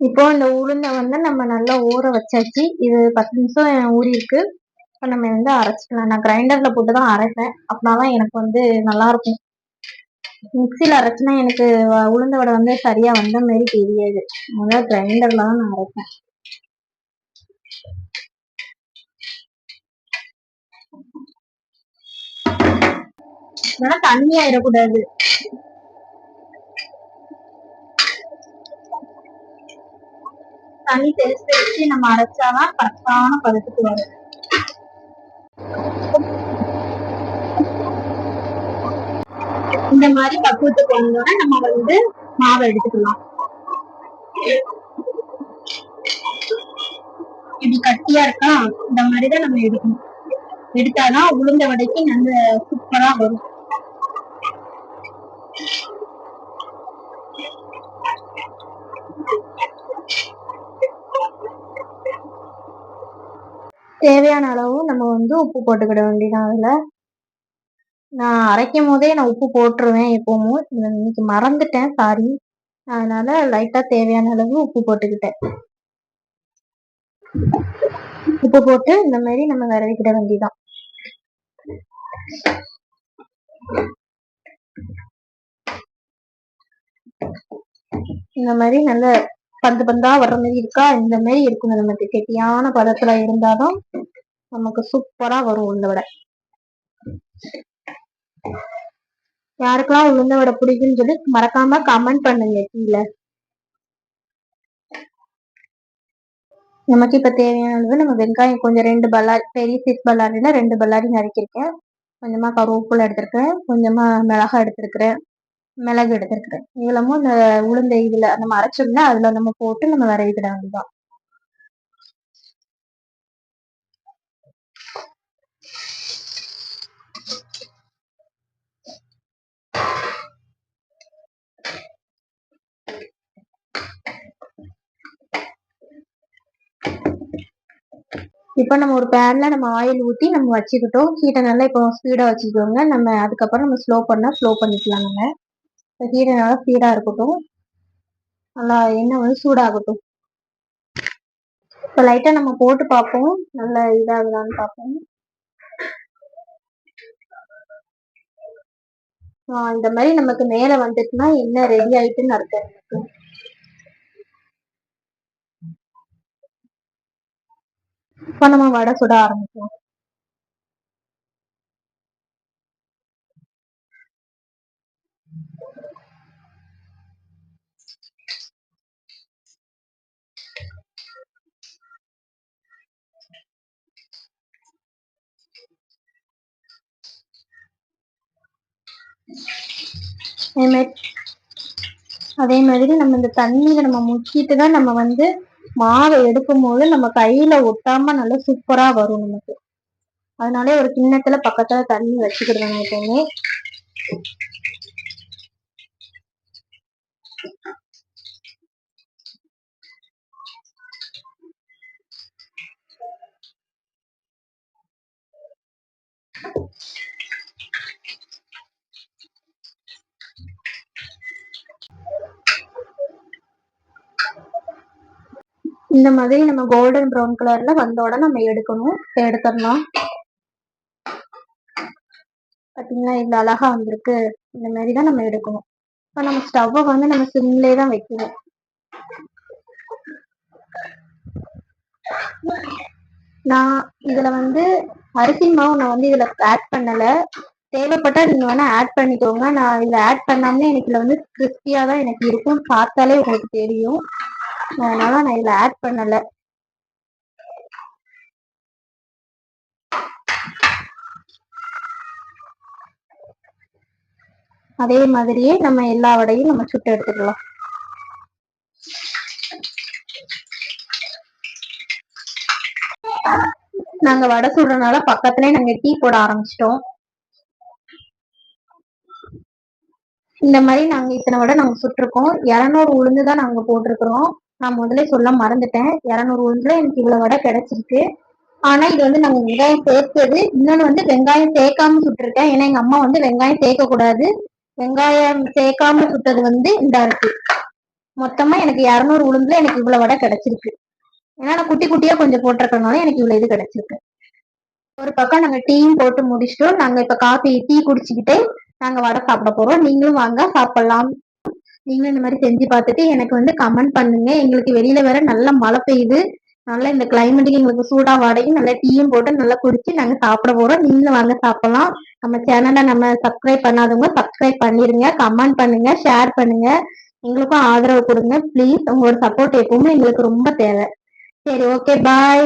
இப்போ இந்த உளுந்தை வந்து நம்ம நல்லா ஊற வச்சாச்சு. இது பத்து நிமிஷம் ஊறியிருக்கு. இப்போ நம்ம வந்து அரைச்சிக்கலாம். நான் கிரைண்டரில் போட்டு தான் அரைப்பேன். அப்படின்னாதான் எனக்கு வந்து நல்லாயிருக்கும். மிக்சியில் அரைச்சினா எனக்கு உளுந்த வடை வந்து சரியாக வந்த மாதிரி தெரியாது. முதல்ல கிரைண்டரில் தான் நான் அரைப்பேன். தண்ணி ஆயிடக்கூடாது தண்ணி தெளிச்சு தெளிச்சு நம்ம அரைச்சாதான் கரெக்டான பதத்துக்கு வரும். இந்த மாதிரி பக்குவத்துக்கு வந்தோட நம்ம வந்து மாவை எடுத்துக்கலாம். இப்படி கட்டியா இருக்கா இந்த மாதிரிதான் நம்ம எடுக்கணும். எடுத்தாதான் உளுந்த வடைக்கு நல்ல சூப்பரா வரும். தேவையான அளவு நம்ம வந்து உப்பு போட்டுக்கிட வேண்டியதான் அதில். நான் அரைக்கும் போதே நான் உப்பு போட்டுருவேன் எப்பவும். இன்னைக்கு மறந்துட்டேன். சாரி அதனால லைட்டாக தேவையான அளவு உப்பு போட்டுக்கிட்டேன். உப்பு போட்டு இந்த மாதிரி நம்ம விரவிக்கிட வேண்டியதான் இந்த மாதிரி நல்ல பந்து பந்தா வர்ற மாதிரி இருக்கா? இந்த மாதிரி இருக்கணும் நமக்கு கெட்டியான பதத்துல இருந்தாதான் நமக்கு சூப்பரா வரும் உளுந்த வடை. யாருக்கெல்லாம் உளுந்த வடை பிடிக்கும்னு சொல்லி மறக்காம கமெண்ட் பண்ணுங்க கீழே. நமக்கு இப்ப தேவையான அளவு நம்ம வெங்காயம் கொஞ்சம் ரெண்டு பல்லாரி பெரிய சைஸ் பல்லாரில ரெண்டு பல்லாரி நறுக்கிருக்கேன் கொஞ்சமா கருவேப்பிலை எடுத்திருக்கேன். கொஞ்சமா மிளகா எடுத்திருக்கிறேன். மிளகு எடுத்துருக்குறேன். இவ்வளமும் இந்த உளுந்த இதுல நம்ம அரைச்சோம்னா அதுல நம்ம போட்டு நம்ம விரைவிக்கிட வேண்டியதான் இப்போ நம்ம ஒரு பேன்ல நம்ம ஆயில் ஊற்றி நம்ம வச்சுக்கிட்டோம். ஹீட்டை நல்லா இப்போ ஸ்பீடாக வச்சுக்கோங்க. நம்ம அதுக்கப்புறம் நம்ம ஸ்லோ பண்ணால் ஸ்லோ பண்ணிக்கலாம் நம்ம இப்போ ஹீட்டை நல்லா சீடாக இருக்கட்டும். நல்லா எண்ணெய் வந்து சூடாகட்டும். இப்போ லைட்டாக நம்ம போட்டு பார்ப்போம். நல்லா இதாகுதான்னு பார்ப்போம். இந்த மாதிரி நமக்கு மேலே வந்துட்டுனா என்ன ரெடி ஆயிட்டுன்னு அர்த்தம் இப்போ நம்ம வடை சுட ஆரம்பிக்கலாம் அதே மாதிரி நம்ம இந்த தண்ணியில நம்ம முக்கிட்டு தான் நம்ம வந்து மாவை எடுக்கும் போது நம்ம கையில ஒட்டாம நல்லா சூப்பரா வரும் நமக்கு. அதனாலே ஒரு கிண்ணத்துல பக்கத்துல தண்ணி வச்சுக்கிடுவாங்க எப்பவுமே. இந்த மாதிரி நம்ம கோல்டன் ப்ரௌன் கலர்ல வந்தோட நம்ம எடுக்கணும். எடுத்துடலாம் பார்த்தீங்களா இந்த அழகா வந்திருக்கு. இந்த மாதிரி தான் நம்ம எடுக்கணும். இப்போ நம்ம ஸ்டவ்வை வந்து நம்ம சிம்லே தான் வைக்கணும். நான் இதுல வந்து அரிசி மாவு நான் வந்து இதுல ஆட் பண்ணல. தேவைப்பட்டா நீங்க வேணா ஆட் பண்ணிக்கோங்க. நான் இதுல ஆட் பண்ணாமலே எனக்கு இதுல வந்து கிறிஸ்பியா தான் எனக்கு இருக்கும். பார்த்தாலே உங்களுக்கு தெரியும். அதனால நான் இதுல ஆட் பண்ணல. அதே மாதிரியே நம்ம எல்லா வடையும் நம்ம சுட்டு எடுத்துக்கலாம். நாங்க வடை சுடுறதுனால பக்கத்துலயே நாங்க டீ போட ஆரம்பிச்சிட்டோம். இந்த மாதிரி நாங்க இத்தனை வடை நாங்க சுட்டிருக்கோம். இரநூறு உளுந்து தான் நாங்க போட்டிருக்கிறோம். நான் முதல்ல சொல்ல மறந்துட்டேன். இரநூறு உளுந்துல எனக்கு இவ்வளவு வடை கிடைச்சிருக்கு. ஆனா இது வந்து நாங்க வெங்காயம் சேர்த்தது இன்னொன்னு வந்து வெங்காயம் சேர்க்காம சுட்டிருக்கேன். ஏன்னா எங்க அம்மா வந்து வெங்காயம் சேர்க்க கூடாது. வெங்காயம் சேர்க்காம சுட்டது வந்து இந்த இருக்கு மொத்தமா எனக்கு இரநூறு உளுந்துல எனக்கு இவ்வளவு வடை கிடைச்சிருக்கு. ஏன்னா நான் குட்டி குட்டியா கொஞ்சம் போட்டிருக்கனால எனக்கு இவ்வளவு இது கிடைச்சிருக்கு. ஒரு பக்கம் நாங்க டீயும் போட்டு முடிச்சிட்டோம். நாங்க இப்ப காஃபி டீ குடிச்சுக்கிட்டே நாங்க வடை சாப்பிட போறோம். நீங்களும் வாங்க சாப்பிடலாம். நீங்களும் இந்த மாதிரி செஞ்சு பார்த்துட்டு எனக்கு வந்து கமெண்ட் பண்ணுங்க. எங்களுக்கு வெளியில வேற நல்ல மழை பெய்யுது. நல்லா இந்த கிளைமேட்டுக்கு எங்களுக்கு சூடா வாடகையும் நல்லா டீயும் போட்டு நல்லா குடிச்சு நாங்க சாப்பிட போறோம். நீங்களும் வாங்க சாப்பிடலாம். நம்ம சேனலை நம்ம சப்ஸ்கிரைப் பண்ணாதவங்க சப்ஸ்கிரைப் பண்ணிருங்க. கமெண்ட் பண்ணுங்க ஷேர் பண்ணுங்க. எங்களுக்கும் ஆதரவு கொடுங்க. ப்ளீஸ் உங்களோட சப்போர்ட் எப்பவுமே எங்களுக்கு ரொம்ப தேவை. சரி ஓகே பாய்